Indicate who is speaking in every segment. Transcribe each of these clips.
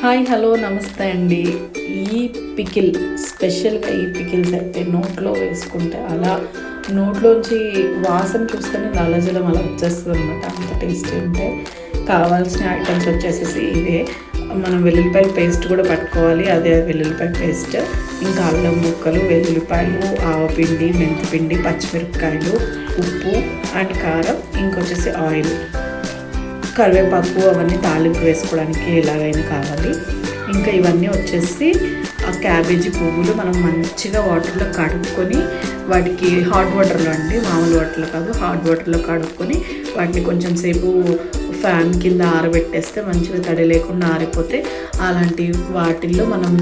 Speaker 1: Hi hello నమస్తే అండి. ఈ పికిల్ స్పెషల్గా ఈ పికిల్స్ అయితే నోట్లో వేసుకుంటే అలా నోట్లోంచి వాసన చూస్తేనే నల్లజలం అలా వచ్చేస్తుంది అనమాట అంత టేస్టీ ఉంటే కావాల్సిన ఐటమ్స్ వచ్చేసేసి ఇవే. మనం వెల్లుల్లిపాయ పేస్ట్ కూడా పట్టుకోవాలి. అదే వెల్లుల్లిపాయ పేస్ట్ ఇంకా అల్లం ముక్కలు వెల్లుల్లిపాయలు ఆవపిండి మెంతిపిండి పచ్చిమిరపకాయలు ఉప్పు అండ్ కారం ఇంకొచ్చేసి ఆయిల్. కరివేపాకు అవన్నీ తాలింపు వేసుకోవడానికి ఎలాగైనా కావాలి. ఇంకా ఇవన్నీ వచ్చేసి ఆ క్యాబేజీ పువ్వులు మనం మంచిగా వాటర్లో కడుక్కొని వాటికి హాట్ వాటర్లో అండి మామూలు వాటర్లో కాదు హాట్ వాటర్లో కడుక్కొని వాటిని కొంచెం సేపు ఫ్యాన్ కింద ఆరబెట్టేస్తే మంచిగా తడి లేకుండా ఆరిపోతే అలాంటి వాటిల్లో మనం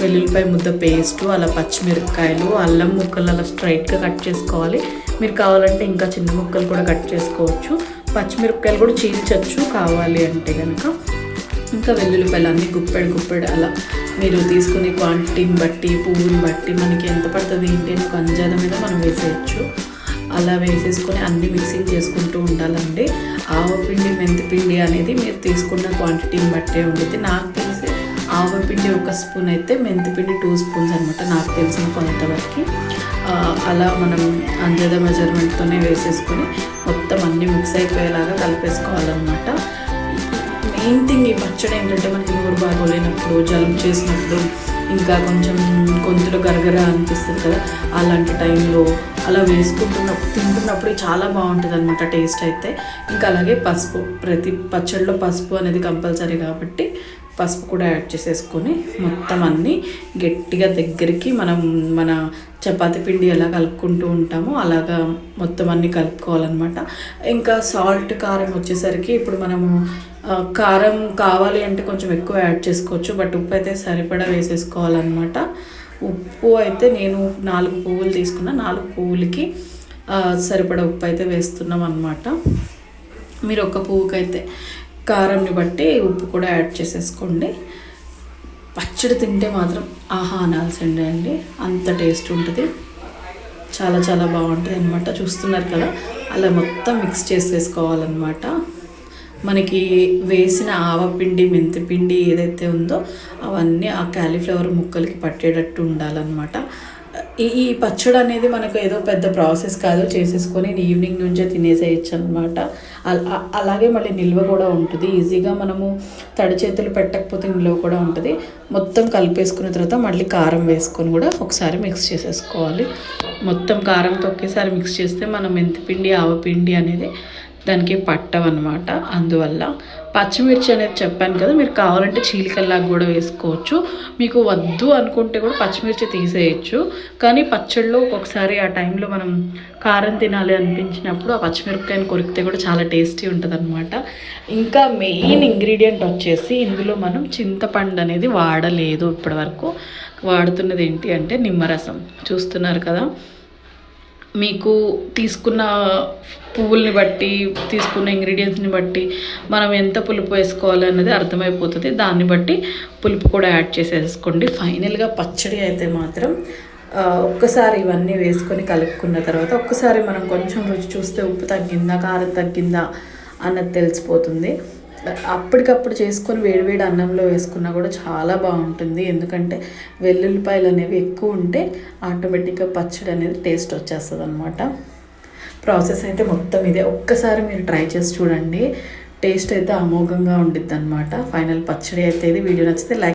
Speaker 1: వెల్లుల్లిపాయ ముద్ద పేస్టు అలా పచ్చిమిరపకాయలు అల్లం ముక్కలు అలా స్ట్రైట్గా కట్ చేసుకోవాలి. మీరు కావాలంటే ఇంకా చిన్న ముక్కలు కూడా కట్ చేసుకోవచ్చు. పచ్చిమిరపకాయలు కూడా చీల్చచ్చు కావాలి అంటే కనుక ఇంకా వెల్లుల్లిపాయలు అన్ని గుప్పెడు గుప్పెడు అలా మీరు తీసుకునే క్వాంటిటీని బట్టి పువ్వుని బట్టి మనకి ఎంత పడుతుంది ఏంటి అని ఒక అంజాద మీద మనం వేసేయచ్చు. అలా వేసేసుకొని అన్ని మిక్సింగ్ చేసుకుంటూ ఉండాలండి. ఆవపిండి మెంతిపిండి అనేది మీరు తీసుకున్న క్వాంటిటీని బట్టే ఉంటుంది నాకు ఆవపిండి ఒక స్పూన్ అయితే మెంతిపిండి టూ స్పూన్స్ అనమాట నాకు తెలిసిన కొంతవరకు. అలా మనం అంజద మెజర్మెంట్తోనే వేసేసుకొని మొత్తం అన్నీ మిక్స్ అయిపోయేలాగా కలిపేసుకోవాలన్నమాట. మెయిన్ థింగ్ ఈ పచ్చడి ఏంటంటే మనకి నోరు బాగోలేనప్పుడు జలుబు చేసినప్పుడు ఇంకా కొంచెం గొంతులో గరగర అనిపిస్తుంది కదా అలాంటి టైంలో అలా వేసుకుంటున్నప్పుడు తింటున్నప్పుడు చాలా బాగుంటుంది అనమాట టేస్ట్ అయితే. ఇంకా అలాగే పసుపు ప్రతి పచ్చడిలో పసుపు అనేది కంపల్సరీ కాబట్టి పసుపు కూడా యాడ్ చేసేసుకొని మొత్తం అన్నీ గట్టిగా దగ్గరికి మనం మన చపాతి పిండి ఎలా కలుపుకుంటూ ఉంటామో అలాగా మొత్తం అన్నీ కలుపుకోవాలన్నమాట. ఇంకా సాల్ట్ కారం వచ్చేసరికి ఇప్పుడు మనము కారం కావాలి అంటే కొంచెం ఎక్కువ యాడ్ చేసుకోవచ్చు బట్ ఉప్పు అయితే సరిపడా వేసేసుకోవాలన్నమాట. ఉప్పు అయితే నేను నాలుగు పువ్వులు తీసుకున్న నాలుగు పువ్వులకి సరిపడా ఉప్పు అయితే వేస్తున్నాం అనమాట మీరు ఒక పువ్వుకైతే కారంని బట్టి ఉప్పు కూడా యాడ్ చేసేసుకోండి. పచ్చడి తింటే మాత్రం ఆహా అనాల్సిందే అండి. అంత టేస్ట్ ఉంటుంది. చాలా చాలా బాగుంటుంది అనమాట చూస్తున్నారు కదా అలా మొత్తం మిక్స్ చేసేసుకోవాలన్నమాట. మనకి వేసిన ఆవపిండి మెంతిపిండి ఏదైతే ఉందో అవన్నీ ఆ క్యాలీఫ్లవర్ ముక్కలకి పట్టేటట్టు ఉండాలన్నమాట. ఈ ఈ పచ్చడి అనేది మనకు ఏదో పెద్ద ప్రాసెస్ కాదు. చేసేసుకొని ఈవినింగ్ నుంచే తినేసేయచ్చు అనమాట అలాగే మళ్ళీ నిల్వ కూడా ఉంటుంది. ఈజీగా మనము తడి చేతులు పెట్టకపోతే నిల్వ కూడా ఉంటుంది. మొత్తం కలిపేసుకున్న తర్వాత మళ్ళీ కారం వేసుకొని కూడా ఒకసారి మిక్స్ చేసేసుకోవాలి. మొత్తం కారంతో ఒకేసారి మిక్స్ చేస్తే మనం మెంతిపిండి ఆవపిండి అనేది దానికి పట్టవన్నమాట అందువల్ల పచ్చిమిర్చి అనేది చెప్పాను కదా మీరు కావాలంటే చీలికల్లాగా కూడా వేసుకోవచ్చు. మీకు వద్దు అనుకుంటే కూడా పచ్చిమిర్చి తీసేయచ్చు. కానీ పచ్చడిలో ఒక్కొక్కసారి ఆ టైంలో మనం కారం తినాలి అనిపించినప్పుడు ఆ పచ్చిమిరపకాయని కొరికితే కూడా చాలా టేస్టీ ఉంటుంది అనమాట ఇంకా మెయిన్ ఇంగ్రీడియంట్ వచ్చేసి ఇందులో మనం చింతపండు అనేది వాడలేదు ఇప్పటివరకు. వాడుతున్నది ఏంటి అంటే నిమ్మరసం. చూస్తున్నారు కదా? మీకు తీసుకున్న పువ్వుల్ని బట్టి తీసుకున్న ఇంగ్రీడియంట్స్ని బట్టి మనం ఎంత పులుపు వేసుకోవాలి అన్నది అర్థమైపోతుంది. దాన్ని బట్టి పులుపు కూడా యాడ్ చేసేసుకోండి. ఫైనల్గా పచ్చడి అయితే మాత్రం ఒక్కసారి ఇవన్నీ వేసుకొని కలుపుకున్న తర్వాత ఒక్కసారి మనం కొంచెం రుచి చూస్తే ఉప్పు తగ్గిందా కారం తగ్గిందా అన్నది తెలిసిపోతుంది. అప్పటికప్పుడు చేసుకొని వేడివేడి అన్నంలో వేసుకున్నా కూడా చాలా బాగుంటుంది. ఎందుకంటే వెల్లుల్లిపాయలు అనేవి ఎక్కువ ఉంటే ఆటోమేటిక్గా పచ్చడి అనేది టేస్ట్ వచ్చేస్తుంది అనమాట ప్రాసెస్ అయితే మొత్తం ఇదే. ఒక్కసారి మీరు ట్రై చేసి చూడండి. టేస్ట్ అయితే అమోఘంగా ఉండిద్ది అనమాట ఫైనల్ పచ్చడి అయితే ఇది. వీడియో నచ్చితే లైక్